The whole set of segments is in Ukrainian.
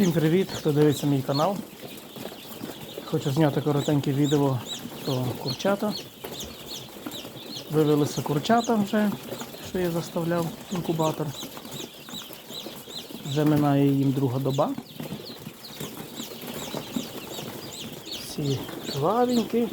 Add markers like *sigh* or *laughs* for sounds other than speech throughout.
Всім привіт, хто дивиться мій канал. Хочу зняти коротеньке відео про курчата. Вивелися курчата вже, що я заставляв інкубатор. Вже минає їм друга доба. Всі жвавенькі.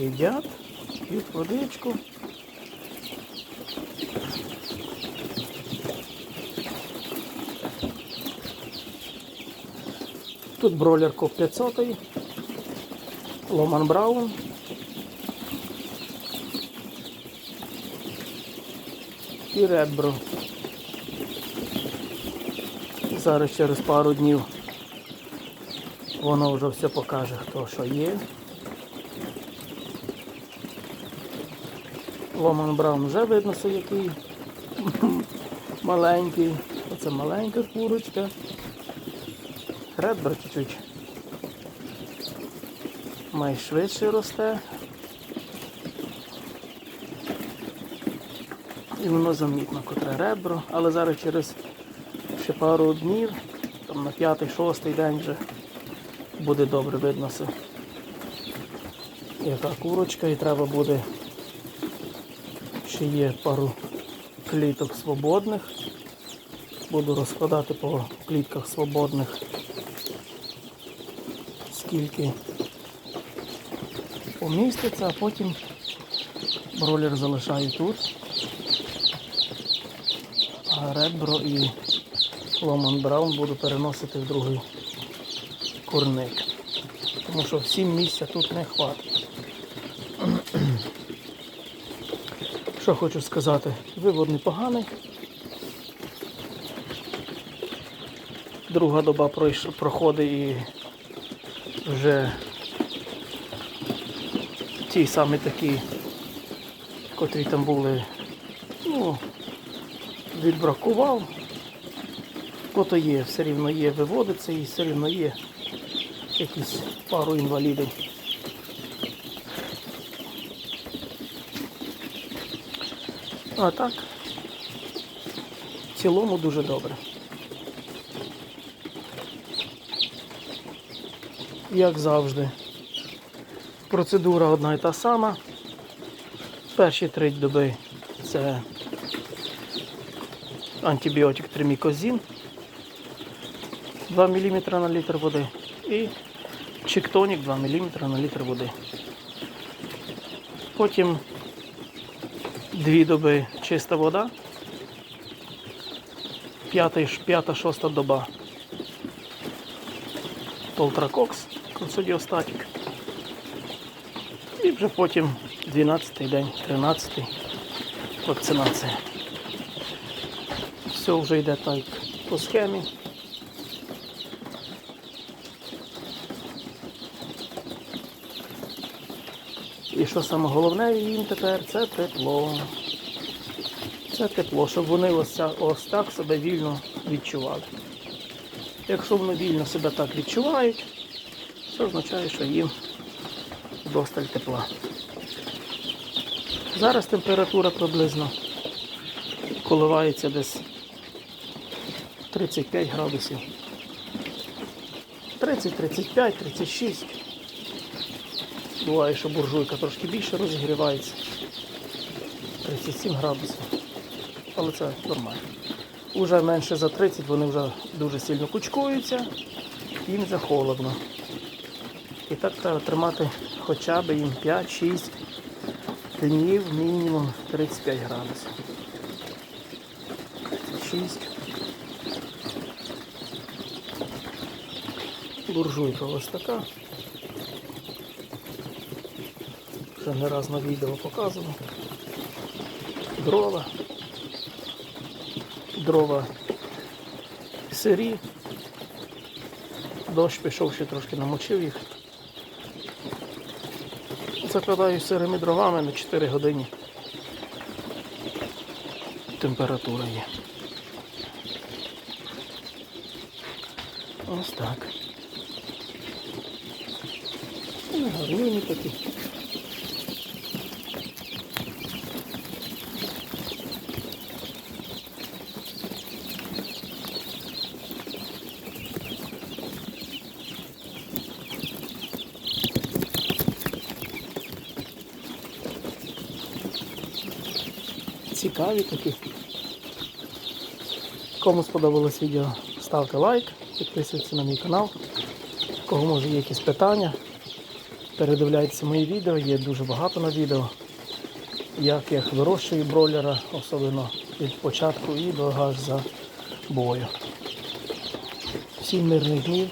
Їдять, п'ють водичку. Тут бройлер коп 500, Ломан Браун. І Редбро. Зараз через пару днів воно вже все покаже, хто що є. Ломан Браун вже видно, що який *laughs* маленький. Оце маленька курочка. Редбер чуть-чуть найшвидше росте. І воно замітно, котре ребро, але зараз через ще пару днів, там на п'ятий-шостий день вже буде добре видно, все, яка курочка і треба буде ще є пару кліток свободних. Буду розкладати по клітках свободних, скільки поміститься, а потім бролер залишаю тут. А Редбро і Ломан Браун буду переносити в другий курник. Тому що всім місця тут не хватить. Що хочу сказати, вивод непоганий. Друга доба проходить і вже ті самі такі, котрі там були, ну, відбракував. Кото є, все рівно є, виводиться і все рівно є якісь пару інвалідів. А так, в цілому дуже добре. Як завжди, процедура одна і та сама. Перші три доби це антибіотик тримікозін 2 мм на літр води і чіктонік 2 мм на літр води. Потім дві доби чиста вода, п'ята, п'ята, шоста доба Толтракокс, консудіостатік. І вже потім 12-й день, 13 вакцинація. Все вже йде так по схемі. І що саме головне їм тепер це тепло. Це тепло, щоб вони ось, ось так себе вільно відчували. Якщо вони вільно себе так відчувають, це означає, що їм досталь тепла. Зараз температура приблизно коливається десь 35 градусів. 30, 35, 36. Буває, що буржуйка трошки більше розігрівається. 37 градусів. Але це нормально. Уже менше за 30 вони вже дуже сильно кучкуються, їм вже холодно. І так треба тримати хоча б їм 5-6 днів мінімум 35 градусів. 36. Буржуйка ось така. Вже не раз на відео показував. Дрова. Дрова сирі. Дощ пішов, ще трошки намочив їх. Закладаю сирими дровами на 4 години. Температура є. Ось так. Гарнюні такі. Цікаві такі. Кому сподобалось відео, ставте лайк, підписуйтесь на мій канал. Кого може є якісь питання, передивляйтеся мої відео, є дуже багато на відео. Як я вирощую бройлера, особливо від початку і до аж за бою. Всім мирних днів,